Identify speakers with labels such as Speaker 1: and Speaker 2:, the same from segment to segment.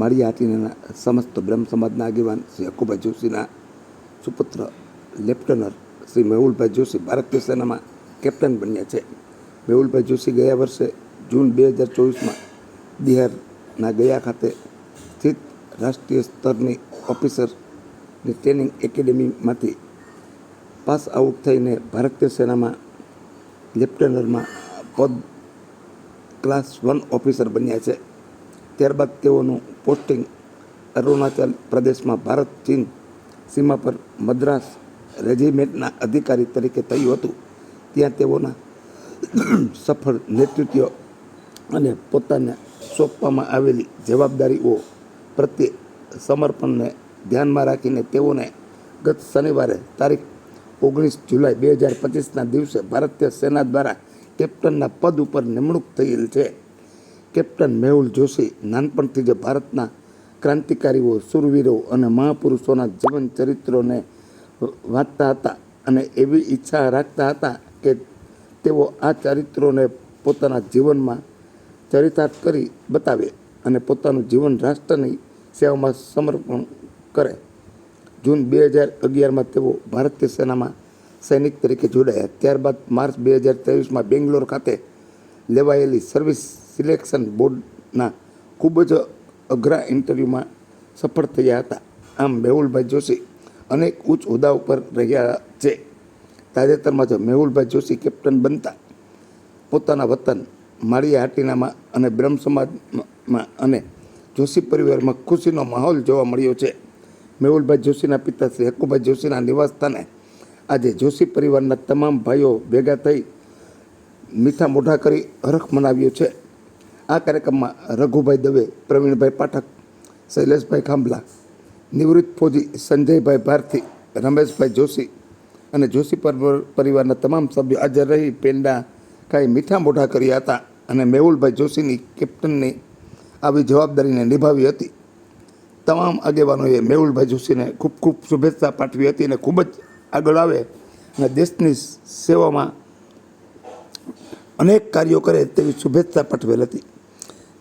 Speaker 1: માળી હાટીના સમસ્ત બ્રહ્મ સમાજના આગેવાન શ્રી અકુભાઈ જોશીના સુપુત્ર લેફ્ટનર શ્રી મેહુલભાઈ જોશી ભારતીય સેનામાં કેપ્ટન બન્યા છે. મેહુલભાઈ જોશી ગયા વર્ષે જૂન બે હજાર ચોવીસમાં બિહારના ગયા ખાતે સ્થિત રાષ્ટ્રીય સ્તરની ઓફિસરની ટ્રેનિંગ એકેડેમીમાંથી પાસ આઉટ થઈને ભારતીય સેનામાં લેફ્ટનરમાં પદ ક્લાસ વન ઓફિસર બન્યા છે. ત્યારબાદ તેઓનું પોસ્ટિંગ અરુણાચલ પ્રદેશમાં ભારત, ચીન સીમા પર મદ્રાસ રેજિમેન્ટના અધિકારી તરીકે થયું હતું. ત્યાં તેઓના સફળ નેતૃત્વ અને પોતાને સોંપવામાં આવેલી જવાબદારીઓ પ્રત્યે સમર્પણને ધ્યાનમાં રાખીને તેઓને ગત શનિવારે તારીખ ઓગણીસ જુલાઈ બે હજાર પચીસના દિવસે ભારતીય સેના દ્વારા કેપ્ટનના પદ ઉપર નિમણૂક થયેલ છે. કેપ્ટન મેહુલ જોશી નાનપણથી જ ભારતના ક્રાંતિકારીઓ શૂરવીરો અને મહાપુરુષોના જીવન ચરિત્રોને વાંચતા હતા અને એવી ઈચ્છા રાખતા હતા કે તેઓ આ ચરિત્રોને પોતાના જીવનમાં ચરિતાર્થ કરી બતાવે અને પોતાનું જીવન રાષ્ટ્રની સેવામાં સમર્પણ કરે. જૂન બે હજાર અગિયારમાં તેઓ ભારતીય સેનામાં સૈનિક તરીકે જોડાયા. ત્યારબાદ માર્ચ બે હજાર ત્રેવીસમાં બેંગ્લોર ખાતે લેવાયેલી સર્વિસ સિલેક્શન બોર્ડના ખૂબ જ અઘરા ઇન્ટરવ્યૂમાં સફળ થયા હતા. આમ મેહુલભાઈ જોશી અનેક ઉચ્ચ હોદ્દા ઉપર રહ્યા છે. તાજેતરમાં જ મેહુલભાઈ જોશી કેપ્ટન બનતા પોતાના વતન માળિયા હાટીનામાં અને બ્રહ્મ સમાજમાં અને જોશી પરિવારમાં ખુશીનો માહોલ જોવા મળ્યો છે. મેહુલભાઈ જોશીના પિતા શ્રી હકુભાઈ જોશીના નિવાસસ્થાને આજે જોશી પરિવારના તમામ ભાઈઓ ભેગા થઈ મીઠા મોઢા કરી હરખ મનાવ્યો છે. આ કાર્યક્રમમાં રઘુભાઈ દવે, પ્રવીણભાઈ પાઠક, શૈલેષભાઈ ખાંભલા, નિવૃત્ત ફૌજી સંજયભાઈ ભારતી, રમેશભાઈ જોશી અને જોશી પર- પરિવારના તમામ સભ્યો હાજર રહી પેંડા ખાઈ મીઠા મોઢા કર્યા હતા અને મેહુલભાઈ જોશીની કેપ્ટનની આવી જવાબદારીને નિભાવી હતી. તમામ આગેવાનોએ મેહુલભાઈ જોશીને ખૂબ ખૂબ શુભેચ્છા પાઠવી હતી અને ખૂબ જ આગળ આવે અને દેશની સેવામાં અનેક કાર્યો કરે તેવી શુભેચ્છા પાઠવેલ હતી.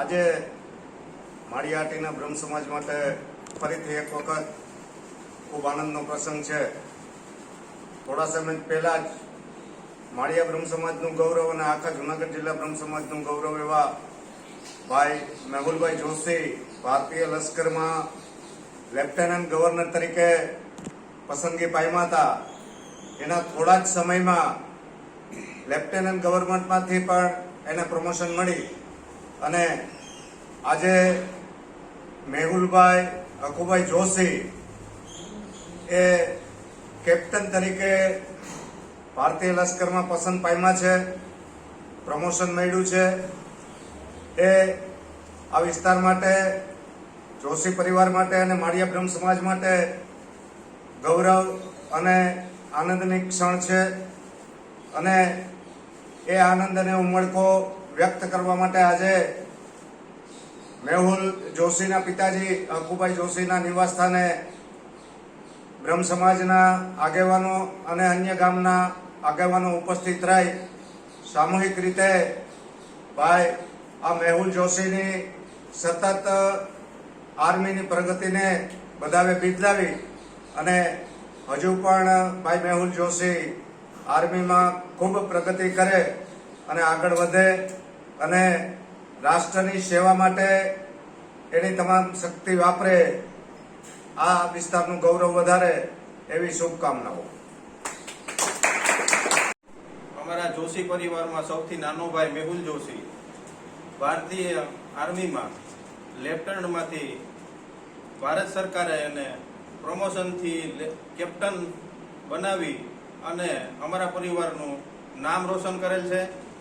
Speaker 2: આજે માળિયાટીના બ્રહ્મ સમાજ માટે ફરીથી એક વખત ખૂબ આનંદનો પ્રસંગ છે. થોડા સમય પહેલા જ માળિયા બ્રહ્મ સમાજનું ગૌરવ અને આખા જુનાગઢ જિલ્લા બ્રહ્મ સમાજનું ગૌરવ એવા ભાઈ મેહુલભાઈ જોશી ભારતીય લશ્કરમાં લેફ્ટનન્ટ ગવર્નર તરીકે પસંદગી પામ્યા હતા. એના થોડા જ સમયમાં લેફ્ટનન્ટ ગવર્મેન્ટમાંથી પણ એને પ્રમોશન મળી. અને આજે મેહુલભાઈ અખુભાઈ જોશી એ કેપ્ટન તરીકે ભારતીય લશ્કરમાં પસંદ પામ્યા છે પ્રમોશન મળ્યું છે. એ આ વિસ્તાર માટે, જોશી પરિવાર માટે અને માળિયા બ્રહ્મ સમાજ માટે ગૌરવ અને આનંદની ક્ષણ છે. અને એ આનંદ અને ઉમળકો વ્યક્ત કરવા માટે આજે મેહુલ જોશીના પિતાજી, હકુભાઈ જોશીના નિવાસસ્થાને બ્રહ્મ સમાજના આગેવાનો અને અન્ય ગામના આગેવાનો ઉપસ્થિત રહી સામૂહિક રીતે ભાઈ આ મેહુલ જોશીની સતત આર્મીની પ્રગતિને બધાએ બિરદાવી અને હજુ પણ ભાઈ મેહુલ જોશી આર્મીમાં ખૂબ પ્રગતિ કરે અને આગળ વધે અને રાષ્ટ્રની સેવા માટે એની તમામ શક્તિ વાપરે, આ વિસ્તારનું ગૌરવ વધારે એવી શુભકામનાઓ.
Speaker 3: અમારા જોશી પરિવારમાં સૌથી નાનો ભાઈ મેહુલ જોશી, ભારતીય આર્મીમાં લેફ્ટનન્ટમાંથી ભારત સરકારે એને પ્રમોશનથી કેપ્ટન બનાવી અને અમારા પરિવારનું નામ રોશન કરેલ છે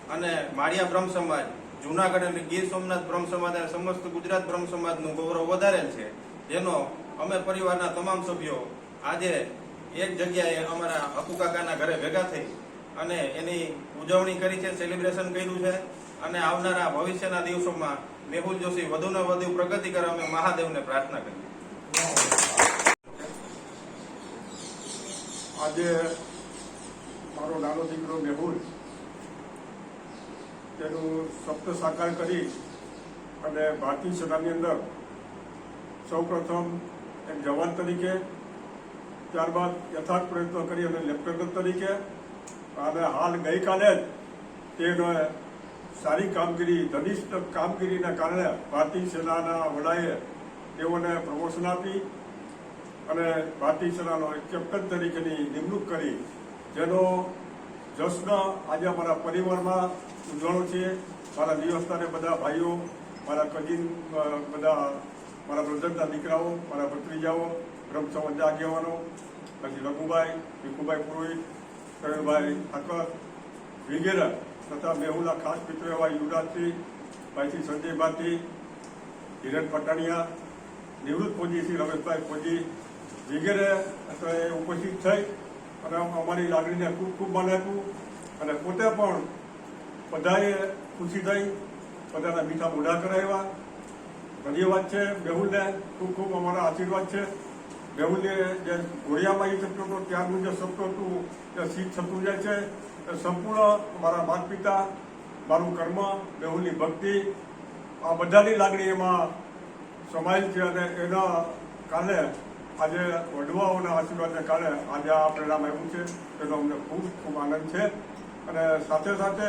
Speaker 3: અને માળિયા બ્રહ્મ સમાજ, જુનાગઢ અને ગીર સોમનાથ બ્રહ્મ સમાજ અને સમસ્ત ગુજરાત બ્રહ્મ સમાજનું ગૌરવ વધારેલ છે. જેનો અમે પરિવારના તમામ સભ્યો આજે એક જગ્યાએ અમારા હકુકાકાના કાકાના ઘરે ભેગા થઈ અને એની ઉજવણી કરી છે સેલિબ્રેશન કર્યું છે અને આવનારા ભવિષ્યના દિવસોમાં મેહુલ જોશી વધુને વધુ પ્રગતિ કરવા અમે મહાદેવને પ્રાર્થના કરી
Speaker 4: આજે મારો નાનો દીકરો મેહુલ. તેનું સપ્ત સાકાર કરી અને ભારતીય સેનાની અંદર સૌપ્રથમ એક જવાન તરીકે, ત્યારબાદ યથાર્થ પ્રયત્નો કરી અને લેફ્ટનન્ટ તરીકે અને હાલ ગઈકાલે જ તેને સારી કામગીરી, ધનિષ્ઠ કામગીરીના કારણે ભારતીય સેનાના વડાએ તેઓને પ્રમોશન આપી અને ભારતીય સેનાનો એક કેપ્ટન તરીકેની નિમણૂક કરી. જેનો જશ્ન આજે અમારા પરિવારમાં ઉજવણો છે. મારા દિવસના બધા ભાઈઓ, મારા કજીન બધા મારા બ્રધરના દીકરાઓ, મારા ભત્રીજાઓ બ્રહ્મ આગેવાનો, પછી રઘુભાઈ, ભીખુભાઈ પુરોહિત, પ્રવીણભાઈ ઠાકર, વગેરે તથા મેહુલા ખાસ મિત્રો એવા યુવરાજસિંહ ભાઈથી સંજય હિરણ પટાણિયા, નિવૃત્ત ફોજી શ્રી રમેશભાઈ ફોજી વગેરે ઉપસ્થિત થઈ અને અમારી લાગણીને ખૂબ ખૂબ માન આપ્યું અને પોતે પણ બધાએ ખુશી થઈ, બધાના મીઠા મોઢા કરાવ્યા. ધન્યવાદ છે મેહુલને ખૂબ ખૂબ અમારા આશીર્વાદ છે. મેહુલને જે ઘોડિયામાં એ શકતો હતો ત્યારનું જે સપનું હતું તે શીખ થતું જાય છે સંપૂર્ણ મારા માતા પિતા મારું કર્મ મેહુલની ભક્તિ, આ બધાની લાગણી એમાં સમાયેલ છે અને એના કારણે આજે વડવાઓના આશીર્વાદને કારણે આજે આ પરિણામ આવ્યું છે. તેનો અમને ખૂબ ખૂબ આનંદ છે. અને સાથે સાથે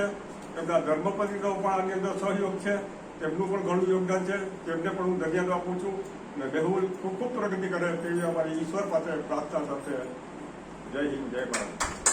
Speaker 4: એમના ધર્મપતિનો પણ આની અંદર સહયોગ છે. તેમનું પણ ઘણું યોગદાન છે. તેમને પણ હું ધન્યવાદ આપું છું. અને મેહુલ ખૂબ ખૂબ પ્રગતિ કરે તેવી અમારી ઈશ્વર પાસે પ્રાર્થના સાથે જય હિન્દ, જય ભારત.